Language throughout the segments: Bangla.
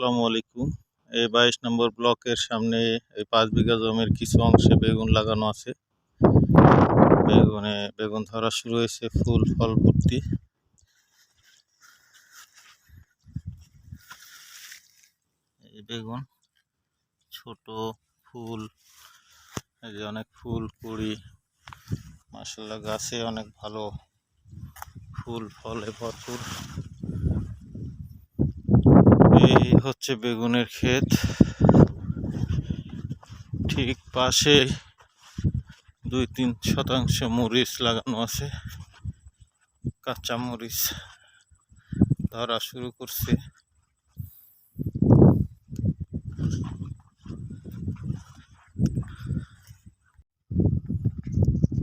আসসালামু আলাইকুম। এই বাইশ নম্বর ব্লকের সামনে এই পাঁচ বিঘা জমির কিছু অংশে বেগুন লাগানো আছে। বেগুনে বেগুন ধরা শুরু হয়েছে, ফুল, ফল ভর্তি এই বেগুন, ছোট ফুল, এই যে অনেক ফুল, কুড়ি মাসাল্লাহ গাছে অনেক ভালো ফুল, ফলে ভরপুর। এই হচ্ছে বেগুনের ক্ষেত। ঠিক পাশে দুই তিন শতাংশ মরিচ লাগানো আছে। কাঁচা মরিচ ধরা শুরু করছে।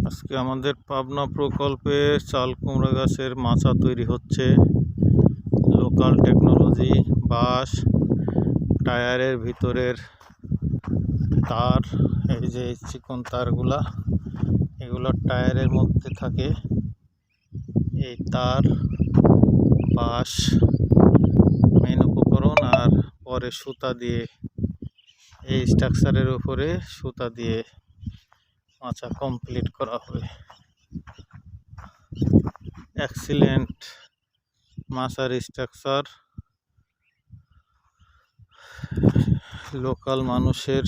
আজকে আমাদের পাবনা প্রকল্পে চাল কুমড়া গাছের মাচা তৈরি হচ্ছে। লোকাল টেকনোলজি বাঁশ টায়ারের ভিতরের তার, এই যে চিকন তারগুলা, এগুলো টায়ারের মধ্যে থাকে। এই তার বাঁশ মেন উপকরণ আর পরে সুতা দিয়ে, এই স্ট্রাকচারের উপরে সুতা দিয়ে মাচা কমপ্লিট করা হবে এক্সিলেন্ট মাচার স্ট্রাকচার। লোকাল মানুষের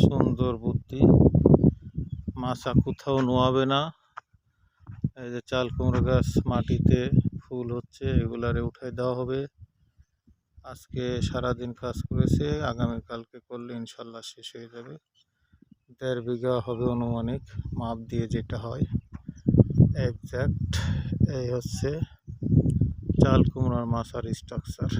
সুন্দর বুদ্ধি। মাছা কোথাও নোয়াবে না। এই যে চাল, কুমড়ো গাছ মাটিতে ফুল হচ্ছে, এগুলারে উঠাই দেওয়া হবে। আজকে সারাদিন কাজ করেছে আগামীকালকে করলে ইনশাল্লাহ শেষ হয়ে যাবে। দেড় বিঘা হবে অনুমানিক, মাপ দিয়ে যেটা হয়। একজ্যাক্ট এই হচ্ছে চাল, কুমড়ার মাছার স্ট্রাকচার